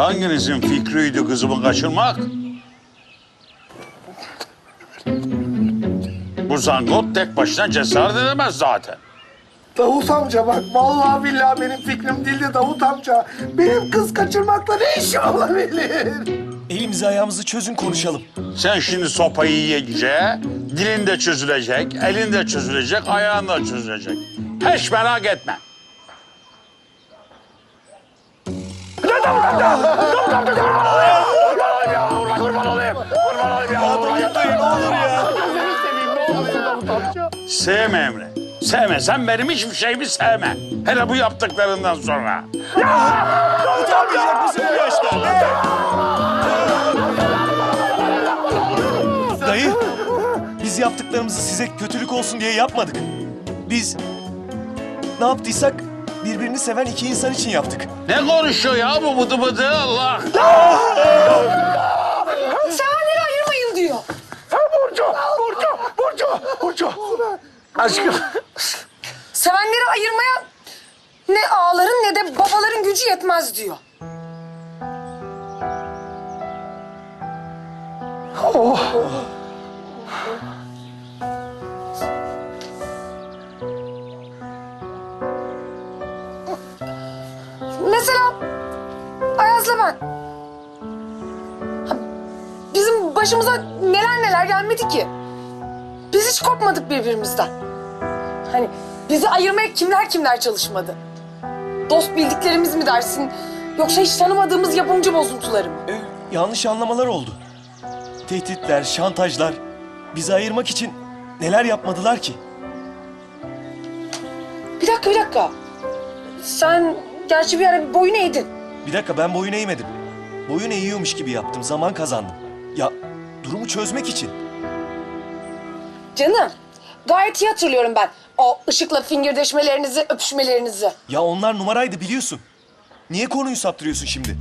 Hanginizin fikriydi kızımı kaçırmak? Bu zangot tek başına cesaret edemez zaten. Davut amca bak vallahi billahi benim fikrim değil de Davut amca. Benim kız kaçırmakla ne işim olabilir? Elimizi ayağımızı çözün konuşalım. Sen şimdi sopayı yiyince dilin de çözülecek, elin de çözülecek, ayağın da çözülecek. Hiç merak etme. Sevme Emre. Sevme. Sen benim hiçbir şeyimi sevme. Hele bu yaptıklarından sonra. Utanmayacak mısın bu yaşta? Dayı, biz yaptıklarımızı size kötülük olsun diye yapmadık. Biz ne yaptıysak birbirini seven iki insan için yaptık. Ne konuşuyor ya bu bıdı bıdı Allah? Sevenleri ayırmayın diyor. Burcu, Burcu, Burcu, Burcu. Aşkım. Sevenleri ayırmaya ne ağaların ne de babaların gücü yetmez diyor. Mesela Ayaz'la ben. Ha, Bizim başımıza neler neler gelmedi ki. Biz hiç kopmadık birbirimizden. Hani bizi ayırmaya kimler kimler çalışmadı. Dost bildiklerimiz mi dersin? Yoksa hiç tanımadığımız yapımcı bozuntuları mı? Ee, yanlış anlamalar oldu. Tehditler, şantajlar. Bizi ayırmak için neler yapmadılar ki? Bir dakika bir dakika. Sen gerçi bir ara bir boyun eğdin. Bir dakika ben boyun eğmedim. Boyun eğiyormuş gibi yaptım, zaman kazandım. Ya durumu çözmek için. Canım gayet iyi hatırlıyorum ben. O ışıkla fingirdeşmelerinizi, öpüşmelerinizi. Ya onlar numaraydı biliyorsun. Niye konuyu saptırıyorsun şimdi?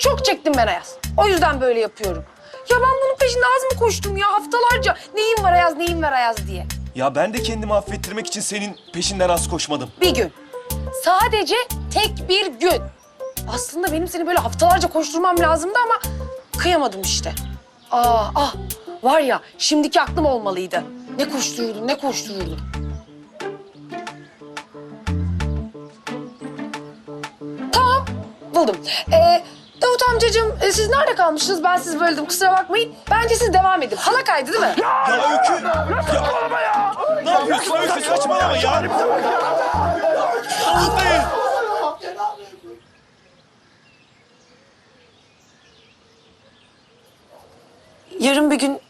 Çok çektim ben Ayaz. O yüzden böyle yapıyorum. Ya ben bunun peşinde az mı koştum ya haftalarca? Neyim var Ayaz, neyim var Ayaz diye. Ya ben de kendimi affettirmek için senin peşinden az koşmadım. Bir gün. Sadece tek bir gün. Aslında benim seni böyle haftalarca koşturmam lazımdı ama kıyamadım işte. Aa, ah var ya şimdiki aklım olmalıydı. Ne koştururdum, ne koştururdum. Tamam, buldum. Ee, Davut amcacığım e, siz nerede kalmıştınız? Ben sizi böldüm kusura bakmayın. Bence siz devam edin. Hala kaydı değil mi? Ya Öykü! Ya, ne yapıyorsun Öykü saçmalama ya! Davut Bey! Yarın bir gün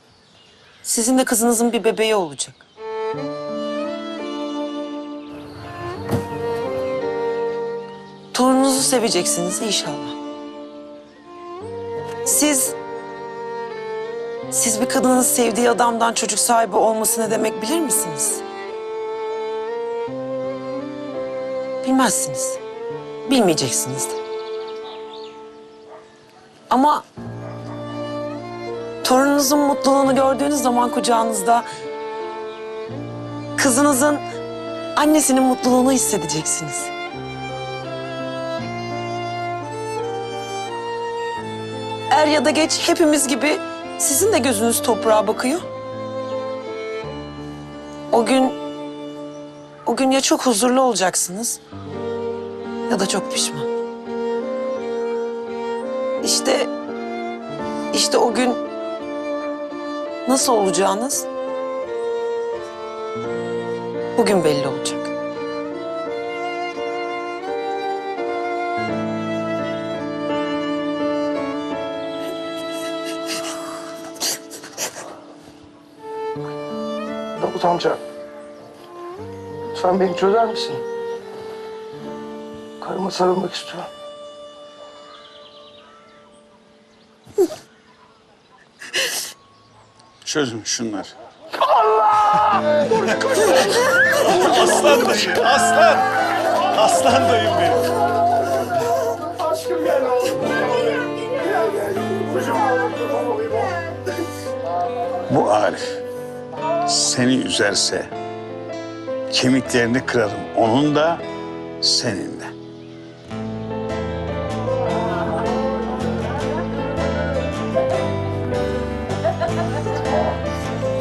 sizin de kızınızın bir bebeği olacak. Torununuzu seveceksiniz inşallah. Siz... Siz bir kadının sevdiği adamdan çocuk sahibi olması ne demek bilir misiniz? Bilmezsiniz. Bilmeyeceksiniz de. Ama torununuzun mutluluğunu gördüğünüz zaman kucağınızda kızınızın annesinin mutluluğunu hissedeceksiniz. Er ya da geç hepimiz gibi sizin de gözünüz toprağa bakıyor. O gün o gün ya çok huzurlu olacaksınız ya da çok pişman. İşte işte o gün nasıl olacağınız bugün belli olacak. Davut amca. Lütfen beni çözer misin? Karıma sarılmak istiyorum. Çözün şunları. Aslan dayı, aslan! Aslan dayım benim. Aşkım gel oğlum. Gel gel. Kuzum oğlum. Bu Arif seni üzerse kemiklerini kırarım. Onun da senin de.